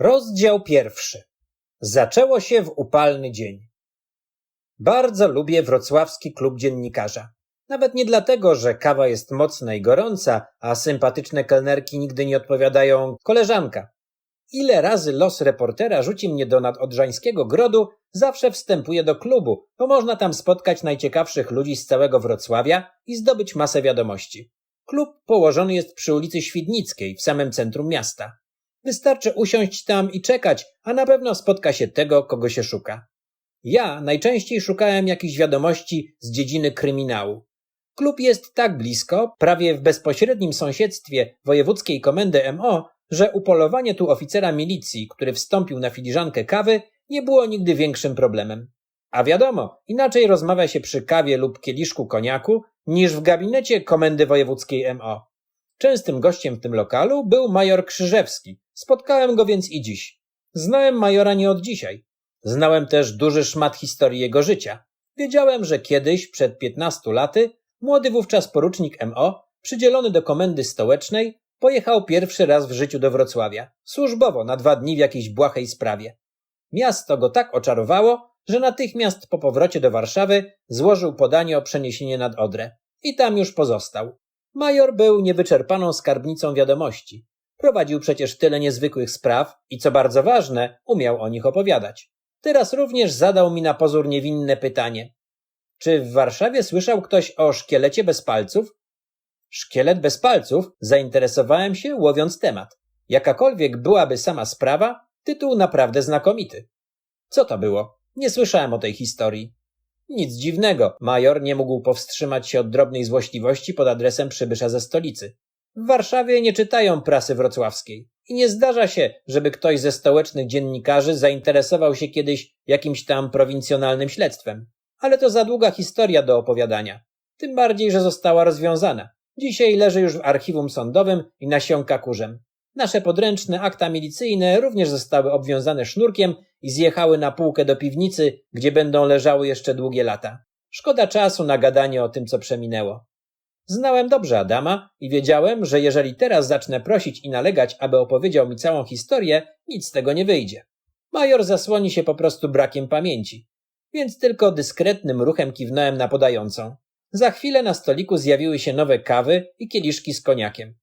Rozdział pierwszy. Zaczęło się w upalny dzień. Bardzo lubię wrocławski klub dziennikarza. Nawet nie dlatego, że kawa jest mocna i gorąca, a sympatyczne kelnerki nigdy nie odpowiadają koleżanka. Ile razy los reportera rzuci mnie do nadodrzańskiego grodu, zawsze wstępuję do klubu, bo można tam spotkać najciekawszych ludzi z całego Wrocławia i zdobyć masę wiadomości. Klub położony jest przy ulicy Świdnickiej, w samym centrum miasta. Wystarczy usiąść tam i czekać, a na pewno spotka się tego, kogo się szuka. Ja najczęściej szukałem jakichś wiadomości z dziedziny kryminału. Klub jest tak blisko, prawie w bezpośrednim sąsiedztwie wojewódzkiej komendy MO, że upolowanie tu oficera milicji, który wstąpił na filiżankę kawy, nie było nigdy większym problemem. A wiadomo, inaczej rozmawia się przy kawie lub kieliszku koniaku, niż w gabinecie komendy wojewódzkiej MO. Częstym gościem w tym lokalu był major Krzyżewski. Spotkałem go więc i dziś. Znałem majora nie od dzisiaj. Znałem też duży szmat historii jego życia. Wiedziałem, że kiedyś, przed 15 laty, młody wówczas porucznik MO, przydzielony do komendy stołecznej, pojechał pierwszy raz w życiu do Wrocławia, służbowo na dwa dni w jakiejś błahej sprawie. Miasto go tak oczarowało, że natychmiast po powrocie do Warszawy złożył podanie o przeniesienie nad Odrę. I tam już pozostał. Major był niewyczerpaną skarbnicą wiadomości. Prowadził przecież tyle niezwykłych spraw i co bardzo ważne, umiał o nich opowiadać. Teraz również zadał mi na pozór niewinne pytanie. Czy w Warszawie słyszał ktoś o szkielecie bez palców? Szkielet bez palców? Zainteresowałem się, łowiąc temat. Jakakolwiek byłaby sama sprawa, tytuł naprawdę znakomity. Co to było? Nie słyszałem o tej historii. Nic dziwnego, major nie mógł powstrzymać się od drobnej złośliwości pod adresem przybysza ze stolicy. W Warszawie nie czytają prasy wrocławskiej i nie zdarza się, żeby ktoś ze stołecznych dziennikarzy zainteresował się kiedyś jakimś tam prowincjonalnym śledztwem. Ale to za długa historia do opowiadania. Tym bardziej, że została rozwiązana. Dzisiaj leży już w archiwum sądowym i nasiąka kurzem. Nasze podręczne akta milicyjne również zostały obwiązane sznurkiem i zjechały na półkę do piwnicy, gdzie będą leżały jeszcze długie lata. Szkoda czasu na gadanie o tym, co przeminęło. Znałem dobrze Adama i wiedziałem, że jeżeli teraz zacznę prosić i nalegać, aby opowiedział mi całą historię, nic z tego nie wyjdzie. Major zasłoni się po prostu brakiem pamięci, więc tylko dyskretnym ruchem kiwnąłem na podającą. Za chwilę na stoliku zjawiły się nowe kawy i kieliszki z koniakiem.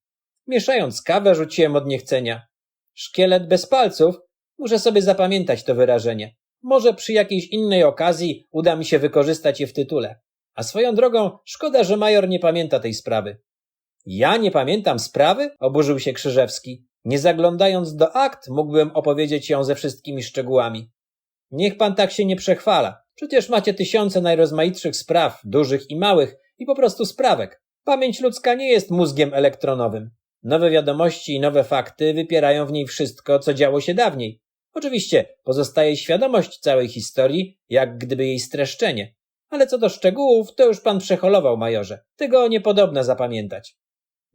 Mieszając kawę, rzuciłem od niechcenia. Szkielet bez palców? Muszę sobie zapamiętać to wyrażenie. Może przy jakiejś innej okazji uda mi się wykorzystać je w tytule. A swoją drogą, szkoda, że major nie pamięta tej sprawy. Ja nie pamiętam sprawy? Oburzył się Krzyżewski. Nie zaglądając do akt, mógłbym opowiedzieć ją ze wszystkimi szczegółami. Niech pan tak się nie przechwala. Przecież macie tysiące najrozmaitszych spraw, dużych i małych, i po prostu sprawek. Pamięć ludzka nie jest mózgiem elektronowym. Nowe wiadomości i nowe fakty wypierają w niej wszystko, co działo się dawniej. Oczywiście pozostaje świadomość całej historii, jak gdyby jej streszczenie. Ale co do szczegółów, to już pan przeholował, majorze. Tego niepodobna zapamiętać.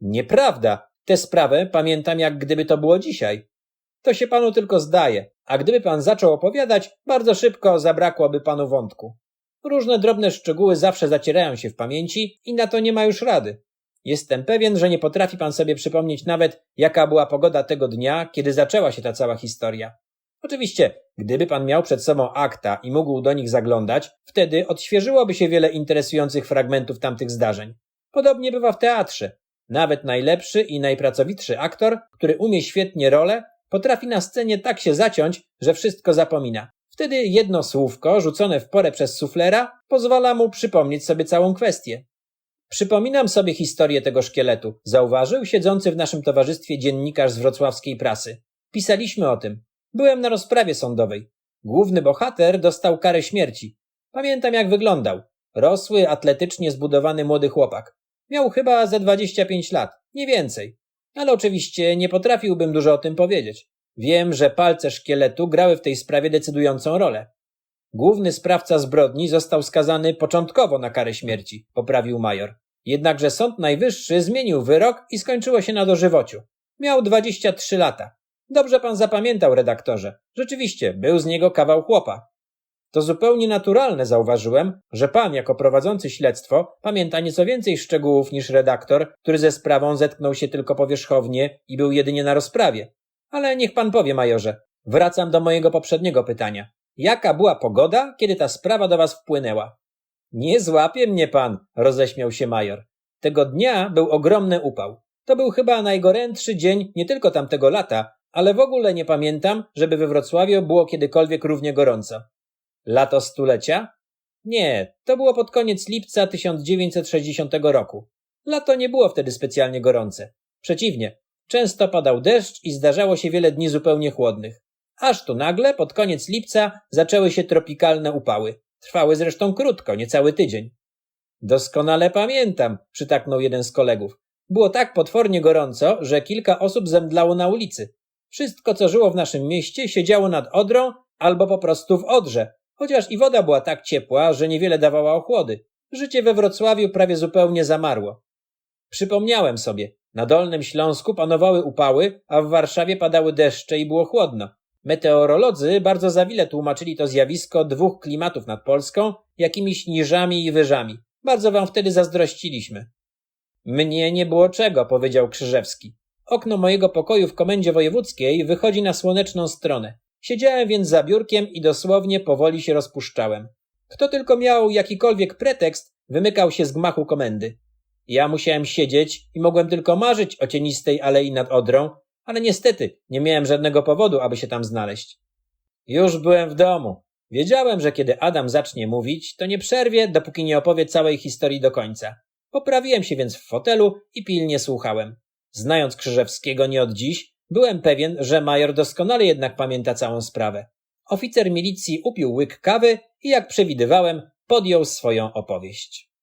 Nieprawda. Tę sprawę pamiętam, jak gdyby to było dzisiaj. To się panu tylko zdaje, a gdyby pan zaczął opowiadać, bardzo szybko zabrakłoby panu wątku. Różne drobne szczegóły zawsze zacierają się w pamięci i na to nie ma już rady. Jestem pewien, że nie potrafi pan sobie przypomnieć nawet, jaka była pogoda tego dnia, kiedy zaczęła się ta cała historia. Oczywiście, gdyby pan miał przed sobą akta i mógł do nich zaglądać, wtedy odświeżyłoby się wiele interesujących fragmentów tamtych zdarzeń. Podobnie bywa w teatrze. Nawet najlepszy i najpracowitszy aktor, który umie świetnie rolę, potrafi na scenie tak się zaciąć, że wszystko zapomina. Wtedy jedno słówko, rzucone w porę przez suflera, pozwala mu przypomnieć sobie całą kwestię. Przypominam sobie historię tego szkieletu, zauważył siedzący w naszym towarzystwie dziennikarz z wrocławskiej prasy. Pisaliśmy o tym. Byłem na rozprawie sądowej. Główny bohater dostał karę śmierci. Pamiętam jak wyglądał. Rosły, atletycznie zbudowany młody chłopak. Miał chyba ze 25 lat, nie więcej. Ale oczywiście nie potrafiłbym dużo o tym powiedzieć. Wiem, że palce szkieletu grały w tej sprawie decydującą rolę. Główny sprawca zbrodni został skazany początkowo na karę śmierci, poprawił major. Jednakże Sąd Najwyższy zmienił wyrok i skończyło się na dożywociu. Miał 23 lata. Dobrze pan zapamiętał, redaktorze. Rzeczywiście, był z niego kawał chłopa. To zupełnie naturalne, zauważyłem, że pan, jako prowadzący śledztwo, pamięta nieco więcej szczegółów niż redaktor, który ze sprawą zetknął się tylko powierzchownie i był jedynie na rozprawie. Ale niech pan powie, majorze, Wracam do mojego poprzedniego pytania. Jaka była pogoda, kiedy ta sprawa do was wpłynęła? Nie złapie mnie pan, roześmiał się major. Tego dnia był ogromny upał. To był chyba najgorętszy dzień nie tylko tamtego lata, ale w ogóle nie pamiętam, żeby we Wrocławiu było kiedykolwiek równie gorąco. Lato stulecia? Nie, to było pod koniec lipca 1960 roku. Lato nie było wtedy specjalnie gorące. Przeciwnie, często padał deszcz i zdarzało się wiele dni zupełnie chłodnych. Aż tu nagle, pod koniec lipca, zaczęły się tropikalne upały. Trwały zresztą krótko, niecały tydzień. Doskonale pamiętam, przytaknął jeden z kolegów. Było tak potwornie gorąco, że kilka osób zemdlało na ulicy. Wszystko, co żyło w naszym mieście, siedziało nad Odrą albo po prostu w Odrze, chociaż i woda była tak ciepła, że niewiele dawała ochłody. Życie we Wrocławiu prawie zupełnie zamarło. Przypomniałem sobie, na Dolnym Śląsku panowały upały, a w Warszawie padały deszcze i było chłodno. Meteorolodzy bardzo zawile tłumaczyli to zjawisko dwóch klimatów nad Polską jakimiś niżami i wyżami. Bardzo wam wtedy zazdrościliśmy. Mnie nie było czego, powiedział Krzyżewski. Okno mojego pokoju w komendzie wojewódzkiej wychodzi na słoneczną stronę. Siedziałem więc za biurkiem i dosłownie powoli się rozpuszczałem. Kto tylko miał jakikolwiek pretekst, wymykał się z gmachu komendy. Ja musiałem siedzieć i mogłem tylko marzyć o cienistej alei nad Odrą, ale niestety nie miałem żadnego powodu, aby się tam znaleźć. Już byłem w domu. Wiedziałem, że kiedy Adam zacznie mówić, to nie przerwie, dopóki nie opowie całej historii do końca. Poprawiłem się więc w fotelu i pilnie słuchałem. Znając Krzyżewskiego nie od dziś, byłem pewien, że major doskonale jednak pamięta całą sprawę. Oficer milicji upił łyk kawy i jak przewidywałem, podjął swoją opowieść.